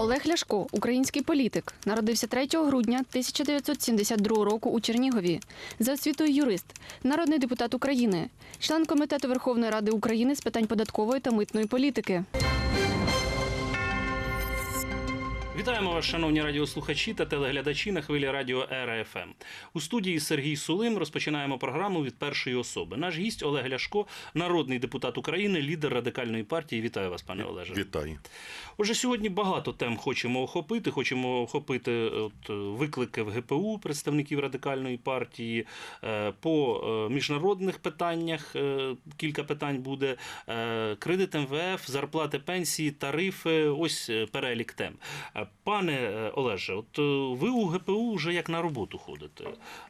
Олег Ляшко, український політик, народився 3 грудня 1972 року у Чернігові. За освітою юрист, народний депутат України, член комітету Верховної Ради України з питань податкової та митної політики. Вітаємо вас, шановні радіослухачі та телеглядачі на хвилі радіо РФМ. У студії Сергій Сулим розпочинаємо програму від першої особи. Наш гість Олег Ляшко, народний депутат України, лідер радикальної партії. Вітаю вас, пане Олеже. Вітаю. Отже, сьогодні багато тем хочемо охопити. Хочемо охопити от, виклики в ГПУ представників радикальної партії е, по е, міжнародних питаннях. е, Кілька питань буде. Кредит МВФ, зарплати пенсії, тарифи. Ось перелік тем. Пане е, Олеже, от е, ви у ГПУ вже як на роботу ходите.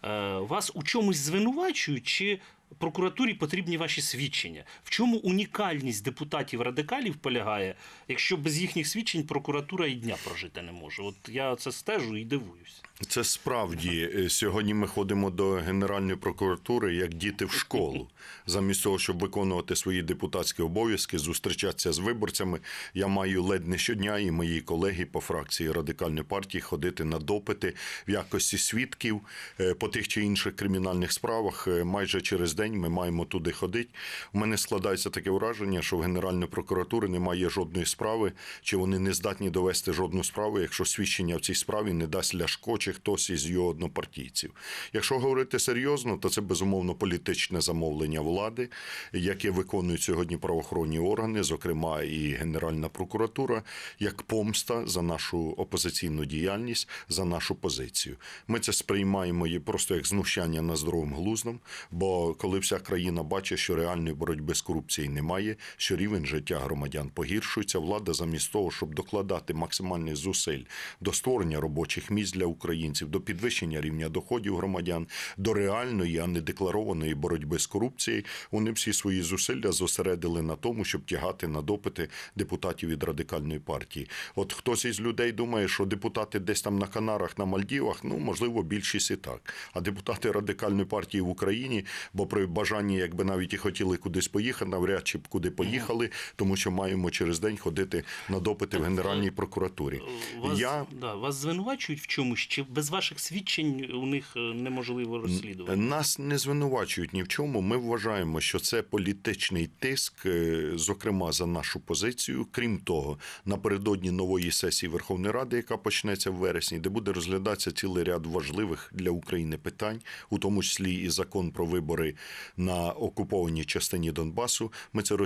Е, Вас у чомусь звинувачують чи прокуратурі потрібні ваші свідчення? В чому унікальність депутатів радикалів полягає, якщо без їхніх свідчень прокуратура і дня прожити не може? От я це стежу і дивуюсь. Це справді е, сьогодні ми ходимо до Генеральної прокуратури як діти в школу. Замість того, щоб виконувати свої депутатські обов'язки, зустрічатися з виборцями. Я маю ледь не щодня і мої колеги по фракції радикальної партії ходити на допити в якості свідків е, по тих чи інших кримінальних справах. Е, Майже через день ми маємо туди ходити. У мене складається таке враження, що в Генеральної прокуратури немає жодної справи, чи вони не здатні довести жодну справу, якщо свідчення в цій справі не дасть Ляшко чи хтось із його однопартійців. Якщо говорити серйозно, то це безумовно політичне замовлення влади, яке виконують сьогодні правоохоронні органи, зокрема і Генеральна прокуратура, як помста за нашу опозиційну діяльність, за нашу позицію. Ми це сприймаємо просто як знущання на здоровим глуздом. Бо коли вся країна бачить, що реальної боротьби з корупцією немає, що рівень життя громадян погіршується, влада замість того, щоб докладати максимальних зусиль до створення робочих місць для українців, до підвищення рівня доходів громадян, до реальної, а не декларованої боротьби з корупцією, вони всі свої зусилля зосередили на тому, щоб тягати на допити депутатів від радикальної партії. От хтось із людей думає, що депутати десь там на Канарах, на Мальдівах, ну можливо, більшість і так. А депутати радикальної партії в Україні, бо при бажанні, якби навіть і хотіли кудись поїхати, навряд чи б куди поїхали, тому що маємо через день ходити на допити в Генеральній прокуратурі. Вас, Я да, вас звинувачують в чомусь, чи без ваших свідчень у них е, неможливо розслідувати? Нас не звинувачують ні в чому. Ми вважаємо, що це політичний тиск, е, зокрема за нашу позицію. Крім того, напередодні нової сесії Верховної Ради, яка почнеться в вересні, де буде розглядатися цілий ряд важливих для України питань, у тому числі і закон про вибори на окупованій частині Донбасу. Ми це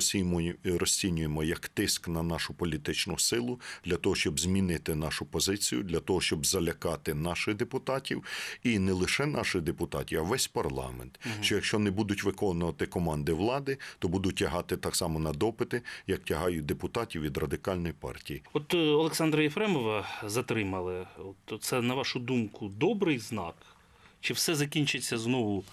розцінюємо, як тиск на нашу політичну силу для того, щоб змінити нашу позицію, для того, щоб залякати наших депутатів, і не лише наших депутатів, а весь парламент. Що якщо не будуть виконувати команди влади, то будуть тягати так само на допити, як тягають депутатів від радикальної партії. От е, Олександра Єфремова затримали. От це, на вашу думку, добрий знак? Чи все закінчиться знову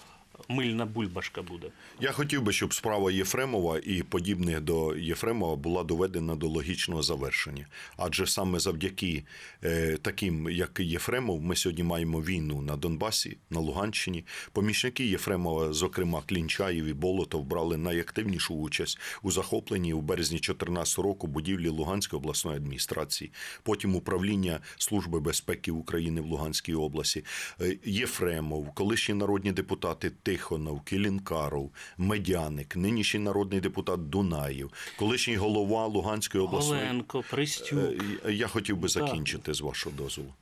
мильна бульбашка буде? Я хотів би, щоб справа Єфремова і подібних до Єфремова була доведена до логічного завершення. Адже саме завдяки е, таким, як Єфремов, ми сьогодні маємо війну на Донбасі, на Луганщині. Помічники Єфремова, зокрема Клінчаєв і Болотов, брали найактивнішу участь у захопленні у березні 2014 року будівлі Луганської обласної адміністрації, потім управління Служби безпеки України в Луганській області, Е, Єфремов, колишні народні депутати Тихонов, Кілінкаров, Медяник, нинішній народний депутат Дунаєв, колишній голова Луганської обласної. Оленко, Пристюк. Е, Я хотів би закінчити з вашого дозволу.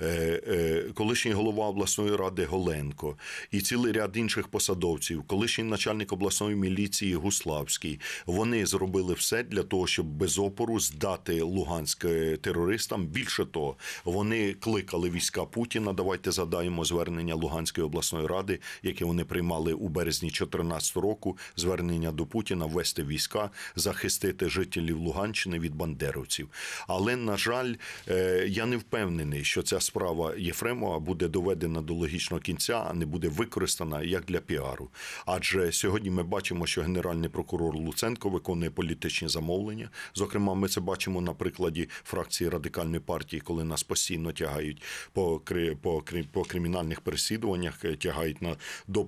Е, е, Колишній голова обласної ради Голенко і цілий ряд інших посадовців, колишній начальник обласної міліції Гуславський, вони зробили все для того, щоб без опору здати Луганськ терористам. Більше того, вони кликали війська Путіна. Давайте задаємо звернення Луганської обласної ради, яке вони приймали у березні 2014 року. Звернення до Путіна ввести війська, захистити жителів Луганщини від бандеровців. Але на жаль, е, я не впевнений, що ця справа Єфремова буде доведена до логічного кінця, а не буде використана як для піару. Адже сьогодні ми бачимо, що генеральний прокурор Луценко виконує політичні замовлення. Зокрема, ми це бачимо на прикладі фракції радикальної партії, коли нас постійно тягають по по, по кримінальних переслідуваннях, е, тягають на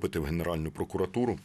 допити в Генеральну прокуратуру.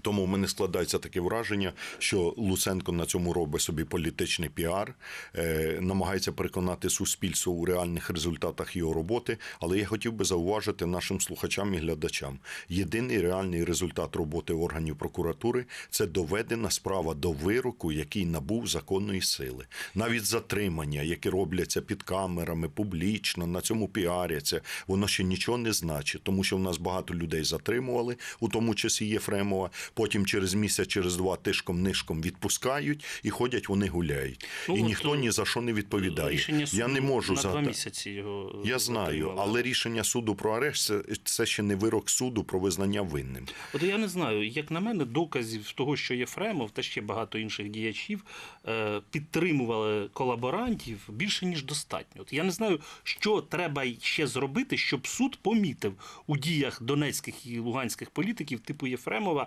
Тому в мене складається таке враження, що Луценко на цьому робить собі політичний піар, е, намагається переконати суспільство у реальних результатах його роботи. Але я хотів би зауважити нашим слухачам і глядачам: єдиний реальний результат роботи органів прокуратури це доведена справа до вироку, який набув законної сили. Навіть затримання, які робляться під камерами публічно, на цьому піаряться, воно ще нічого не значить, тому що в нас багато людей затримували, у тому часі Єфремова. Потім через місяць, через два тишком нишком відпускають і ходять, вони гуляють. Ну, і ніхто е, ні за що не відповідає. Рішення суду Я не можу на два місяці його Я знаю, але рішення суду про арешт це, це ще не вирок суду про визнання винним. От я не знаю, як на мене, доказів того, що Єфремов та ще багато інших діячів е, підтримували колаборантів більше ніж достатньо. От я не знаю, що треба ще зробити, щоб суд помітив у діях донецьких і луганських політиків типу Єфремова е,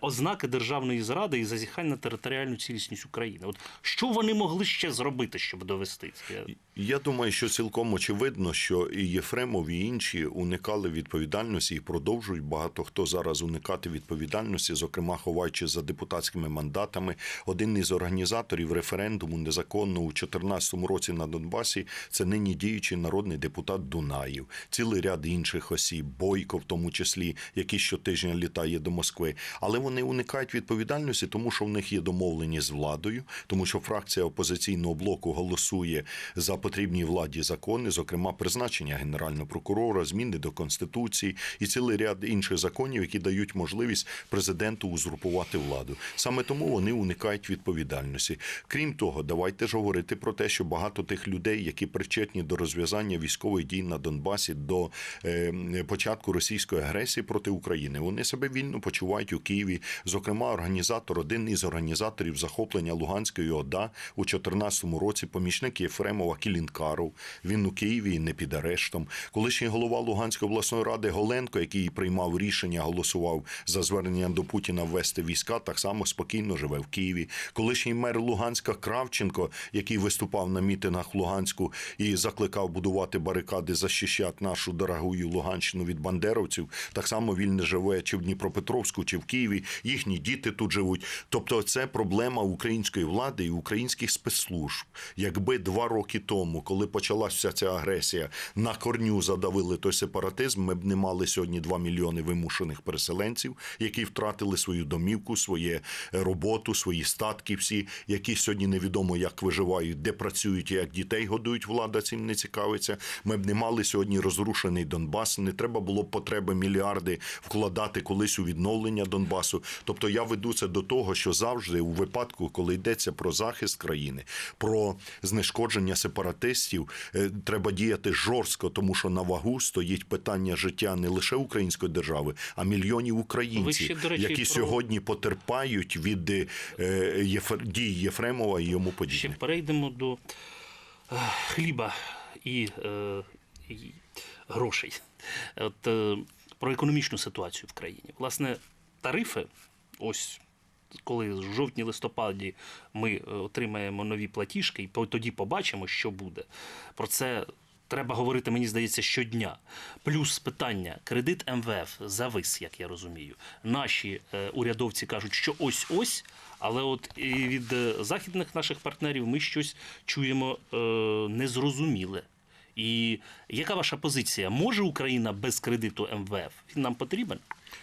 ознаки державної зради і зазіхань на територіальну цілісність України. От що вони могли ще зробити, щоб довести це? Я- думаю, що цілком очевидно, що і Єфремов, і інші уникали відповідальності і продовжують багато хто зараз уникати відповідальності, зокрема ховаючи за депутатськими мандатами. Один із організаторів референдуму незаконно у 2014 році на Донбасі це нині діючий народний депутат Дунаєв, цілий ряд інших осіб, Бойко, в тому числі, який щотижня літає до Москви. Але вони уникають відповідальності, тому що в них є домовлені з владою, тому що фракція опозиційного блоку голосує за потрібні владі закони, зокрема призначення генерального прокурора, зміни до конституції і цілий ряд інших законів, які дають можливість президенту узурпувати владу. Саме тому вони уникають відповідальності. Крім того, давайте ж говорити про те, що багато тих людей, які причетні до розв'язання військових дій на Донбасі до е, початку російської агресії проти України, вони себе вільно почувають у Києві. Зокрема, організатор, один із організаторів захоплення Луганської ОДА у 2014 році, помічник Єфремова Кілінкаров. Він у Києві не під арештом. Колишній голова Луганської обласної ради Голенко, який приймав рішення, голосував за звернення до Путіна ввести війська, так само спокійно живе в Києві. Колишній мер Луганська Кравченко, який виступав на мітингах в Луганську і закликав будувати барикади, захищати нашу дорогую Луганщину від бандеровців. Так само він не живе чи в Дніпропетровську, чи в Києві. Їхні діти тут живуть. Тобто, це проблема української влади і українських спецслужб. Якби два роки тому, коли почалася ця агресія, на корню задавили той сепаратизм, ми б не мали сьогодні 2 мільйони вимушених переселенців, які втратили свою домівку, своє е, роботу, свої статки, всі, які сьогодні невідомо як виживають, де працюють, як дітей годують. Влада цим не цікавиться. Ми б не мали сьогодні розрушений Донбас. Не треба було потреби мільярди вкладати колись у відновлення Донбасу. Тобто я веду це до того, що завжди у випадку, коли йдеться про захист країни, про знешкодження сепаратистів, е, треба діяти жорстко, тому що на вагу стоїть питання життя не лише української держави, а мільйонів українців, ще, речі, які про- сьогодні потерпають від е, Єфр- дій Єфремова і йому Ще перейдемо до е, хліба і, е, і грошей. От, е, про економічну ситуацію в країні. Власне, тарифи, ось коли в жовтні-листопаді ми е, отримаємо нові платіжки, і тоді побачимо, що буде. Про це. Треба говорити, мені здається, щодня. Плюс питання: кредит МВФ завис, як я розумію. Наші е, урядовці кажуть, що ось-ось, але от і від е, західних наших партнерів ми щось чуємо незрозуміле. І яка ваша позиція? Може Україна без кредиту МВФ? Він нам потрібен?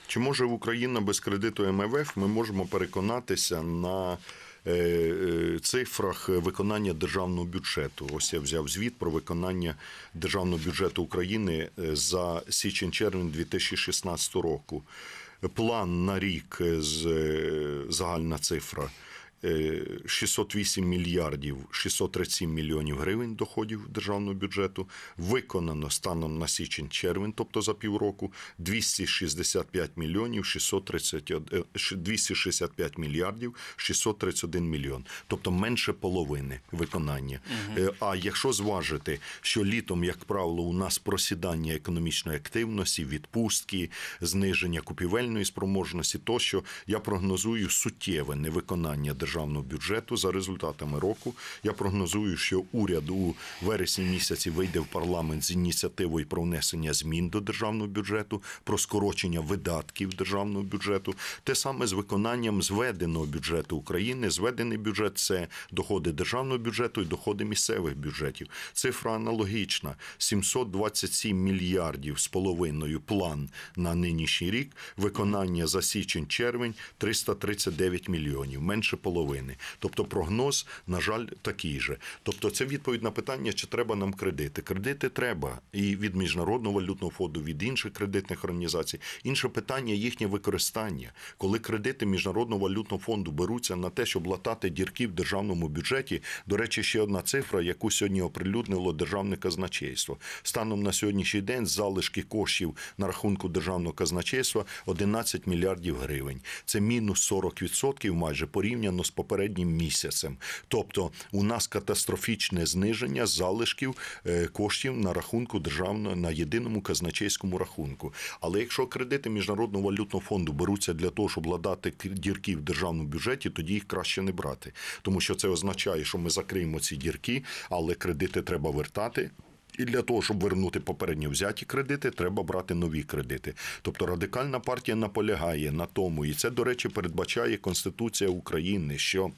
Чи може Україна без кредиту МВФ? Ми можемо переконатися на е, е, цифрах виконання державного бюджету. Ось я взяв звіт про виконання державного бюджету України е, за січень-червень 2016 року. План на рік з загальна цифра. Е, 608 мільярдів 637 мільйонів гривень доходів державного бюджету. Виконано станом на січень-червень, тобто за півроку, 265 мільйонів 631, е, ш- 265 мільярдів 631 мільйон. Тобто менше половини виконання. Е, А якщо зважити, що літом, як правило, у нас просідання економічної активності, відпустки, зниження купівельної спроможності, тощо я прогнозую суттєве невиконання державного державного бюджету за результатами року. Я прогнозую, що уряд у вересні місяці вийде в парламент з ініціативою про внесення змін до державного бюджету, про скорочення видатків державного бюджету. Те саме з виконанням зведеного бюджету України. Зведений бюджет це доходи державного бюджету і доходи місцевих бюджетів. Цифра аналогічна: 727 мільярдів з половиною план на нинішній рік. Виконання за січень-червень 339 мільйонів, менше половини. Тобто прогноз, на жаль, такий же. Тобто, це відповідь на питання, чи треба нам кредити. Кредити треба і від міжнародного валютного фонду, від інших кредитних організацій. Інше питання їхнє використання. Коли кредити міжнародного валютного фонду беруться на те, щоб латати дірки в державному бюджеті. До речі, ще одна цифра, яку сьогодні оприлюднило державне казначейство. Станом на сьогоднішній день залишки коштів на рахунку державного казначейства 11 мільярдів гривень. Це мінус 40% майже порівняно з попереднім місяцем. Тобто у нас катастрофічне зниження залишків е, коштів на рахунку державного на єдиному казначейському рахунку. Але якщо кредити міжнародного валютного фонду беруться для того, щоб ладати дірки в державному бюджеті, тоді їх краще не брати, тому що це означає, що ми закриємо ці дірки, але кредити треба вертати. І для того, щоб вернути попередньо взяті кредити, треба брати нові кредити. Тобто радикальна партія наполягає на тому, і це, до речі, передбачає Конституція України, що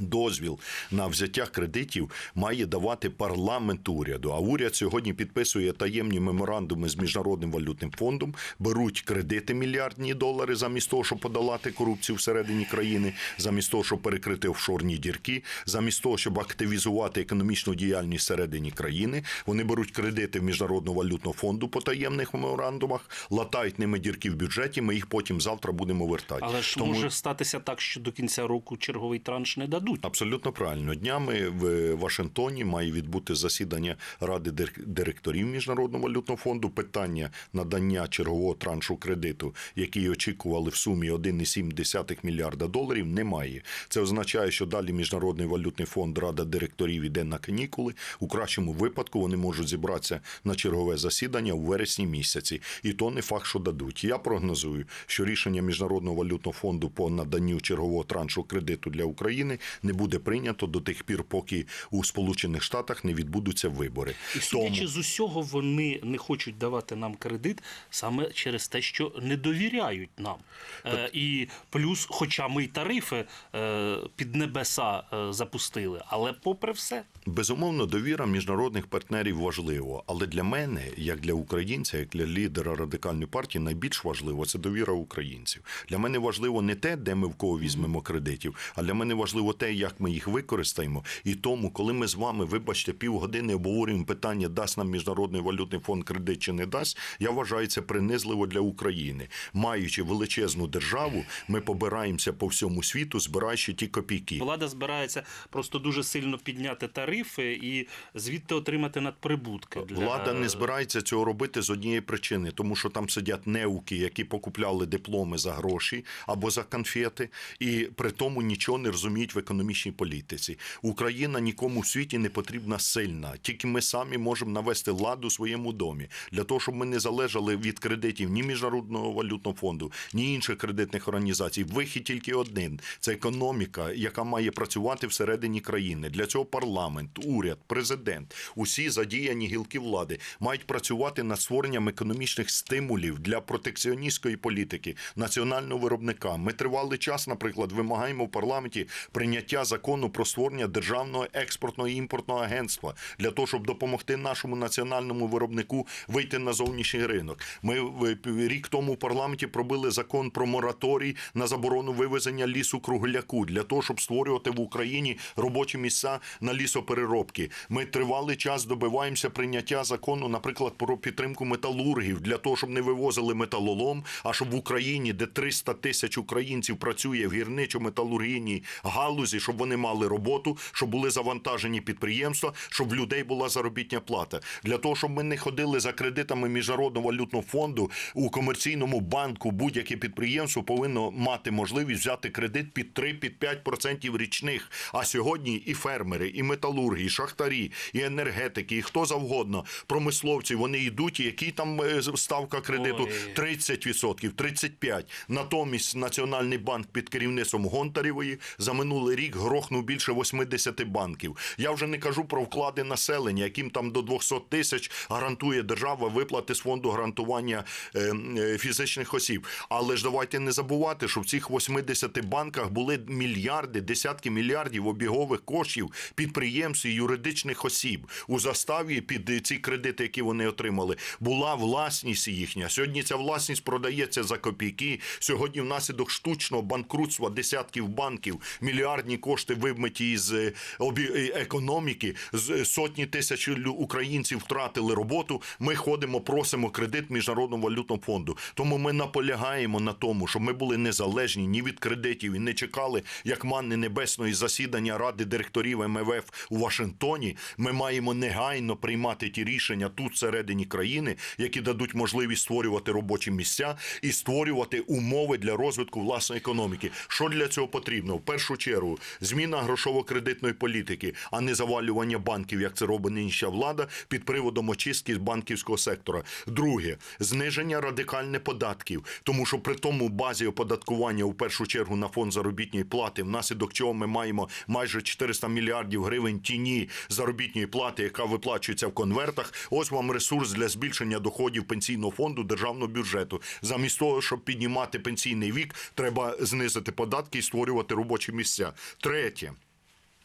Дозвіл на взяття кредитів має давати парламент уряду. А уряд сьогодні підписує таємні меморандуми з міжнародним валютним фондом, беруть кредити мільярдні долари замість того, щоб подолати корупцію всередині країни, замість того, щоб перекрити офшорні дірки, замість того, щоб активізувати економічну діяльність всередині країни. Вони беруть кредити в міжнародного валютного фонду по таємних меморандумах, латають ними дірки в бюджеті. Ми їх потім завтра будемо вертати. Але ж Тому- може статися так, що до кінця року черговий транш не дадуть. Абсолютно правильно. Днями в Вашингтоні має відбути засідання Ради директорів Міжнародного валютного фонду. Питання надання чергового траншу кредиту, який очікували в сумі 1,7 мільярда доларів, немає. Це означає, що далі Міжнародний валютний фонд Рада директорів іде на канікули. У кращому випадку вони можуть зібратися на чергове засідання у вересні місяці. І то не факт, що дадуть. Я прогнозую, що рішення Міжнародного валютного фонду по наданню чергового траншу кредиту для України не буде прийнято до тих пір, поки у Сполучених Штатах не відбудуться вибори. І судячи з усього, вони не хочуть давати нам кредит саме через те, що не довіряють нам. Е, і плюс, хоча ми й тарифи е, під небеса е, запустили, але попри все. Безумовно, довіра міжнародних партнерів важливо, але для мене, як для українця, як для лідера радикальної партії, найбільш важливо це довіра українців. Для мене важливо не те, де ми в кого візьмемо кредитів, а для мене важливо те, як ми їх використаємо. І тому, коли ми з вами, вибачте, півгодини обговорюємо питання, дасть нам міжнародний валютний фонд кредит чи не дасть, я вважаю це принизливо для України. Маючи величезну державу, ми побираємося по всьому світу, збираючи ті копійки. Влада збирається просто дуже сильно підняти тарифи і звідти отримати надприбутки. Для... Влада не збирається цього робити з однієї причини, тому що там сидять неуки, які покупляли дипломи за гроші або за конфети, і при тому нічого не розуміють в економічній політиці. Україна нікому в світі не потрібна сильна. Тільки ми самі можемо навести ладу у своєму домі для того, щоб ми не залежали від кредитів ні міжнародного валютного фонду, ні інших кредитних організацій. Вихід тільки один це економіка, яка має працювати всередині країни. Для цього парламент, уряд, президент, усі задіяні гілки влади мають працювати над створенням економічних стимулів для протекціоністської політики національного виробника. Ми тривалий час, наприклад, вимагаємо в парламенті прийняття закону про створення державного експортного і імпортного агентства для того, щоб допомогти нашому національному виробнику вийти на зовнішній ринок. Ми в- рік тому в парламенті пробили закон про мораторій на заборону вивезення лісу кругляку для того, щоб створювати в Україні робочі місця на лісопереробки. Ми тривалий час добиваємося прийняття закону, наприклад, про підтримку металургів для того, щоб не вивозили металолом, а щоб в Україні, де 300 тисяч українців працює в гірничо-металургійній галузі, галузі, щоб вони мали роботу, щоб були завантажені підприємства, щоб в людей була заробітня плата. Для того, щоб ми не ходили за кредитами міжнародного валютного фонду у комерційному банку, будь-яке підприємство повинно мати можливість взяти кредит під 3-5% річних. А сьогодні і фермери, і металурги, і шахтарі, і енергетики, і хто завгодно, промисловці, вони йдуть, і який там е, ставка кредиту Ой. 30%, 35%. Натомість Національний банк під керівництвом Гонтарєвої за минулий рік грохнув більше 80 банків. Я вже не кажу про вклади населення, яким там до 200 тисяч гарантує держава виплати з фонду гарантування е, е, фізичних осіб. Але ж давайте не забувати, що в цих 80 банках були мільярди, десятки мільярдів обігових коштів підприємств і юридичних осіб у заставі під ці кредити, які вони отримали, була власність їхня. Сьогодні ця власність продається за копійки. Сьогодні внаслідок штучного банкрутства десятків банків мільярдні кошти вимиті із е, е, економіки. Е, Сотні тисяч українців втратили роботу. Ми ходимо, просимо кредит міжнародного валютного фонду. Тому ми наполягаємо на тому, щоб ми були незалежні ні від кредитів і не чекали як манни небесної засідання ради директорів МВФ у Вашингтоні. Ми маємо негайно приймати ті рішення тут всередині країни, які дадуть можливість створювати робочі місця і створювати умови для розвитку власної економіки. Що для цього потрібно? В першу чергу зміна грошово-кредитної політики, а не завалювання банків, як це робить нинішня влада, під приводом очистки з банківського сектора. Друге зниження радикальне податків, тому що при тому базі оподаткування у першу чергу на фонд заробітної плати, внаслідок чого ми маємо майже 400 мільярдів гривень тіні заробітної плати, яка виплачується в конвертах. Ось вам ресурс для збільшення доходів пенсійного фонду державного бюджету. Замість того, щоб піднімати пенсійний вік, треба знизити податки і створювати робочі місця. Третє.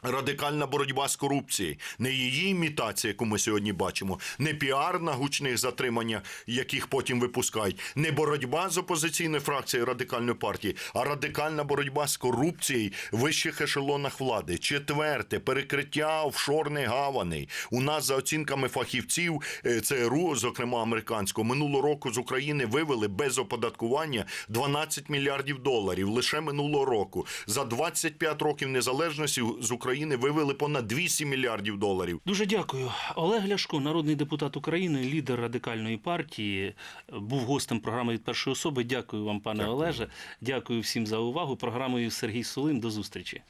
Радикальна боротьба з корупцією, не її імітація, яку ми сьогодні бачимо, не піар на гучних затриманнях, яких потім випускають, не боротьба з опозиційною фракцією радикальної партії, а радикальна боротьба з корупцією в вищих ешелонах влади. Четверте перекриття офшорних гаваней. У нас за оцінками фахівців е, ЦРУ, зокрема американського, минулого року з України вивели без оподаткування 12 мільярдів доларів лише минулого року. За 25 років незалежності з України вивели понад 200 мільярдів доларів. Дуже дякую. Олег Ляшко, народний депутат України, лідер радикальної партії, був гостем програми від першої особи. Дякую вам, пане Олеже. Дякую всім за увагу. Програмою Сергій Сулин. До зустрічі.